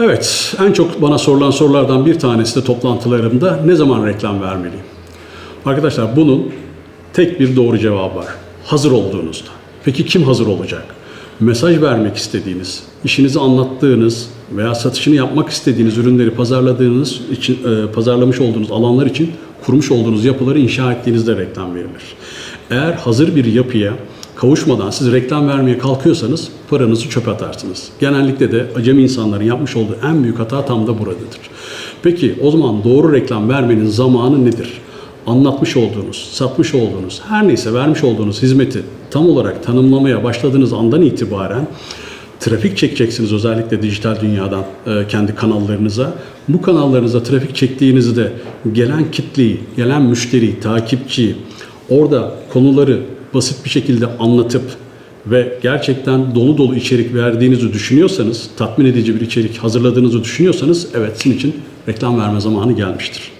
Evet, en çok bana sorulan sorulardan bir tanesi de toplantılarımda ne zaman reklam vermeliyim? Arkadaşlar bunun tek bir doğru cevabı var. Hazır olduğunuzda. Peki kim hazır olacak? Mesaj vermek istediğiniz, işinizi anlattığınız veya satışını yapmak istediğiniz ürünleri pazarladığınız için, e, pazarlamış olduğunuz alanlar için kurmuş olduğunuz yapıları inşa ettiğinizde reklam verilir. Eğer hazır bir yapıya kavuşmadan siz reklam vermeye kalkıyorsanız paranızı çöpe atarsınız. Genellikle de acemi insanların yapmış olduğu en büyük hata tam da buradadır. Peki o zaman doğru reklam vermenin zamanı nedir? Anlatmış olduğunuz, satmış olduğunuz, her neyse vermiş olduğunuz hizmeti tam olarak tanımlamaya başladığınız andan itibaren trafik çekeceksiniz özellikle dijital dünyadan e, kendi kanallarınıza. Bu kanallarınıza trafik çektiğinizde gelen kitleyi, gelen müşteriyi, takipçiyi orada konuları basit bir şekilde anlatıp ve gerçekten dolu dolu içerik verdiğinizi düşünüyorsanız, tatmin edici bir içerik hazırladığınızı düşünüyorsanız evet sizin için reklam verme zamanı gelmiştir.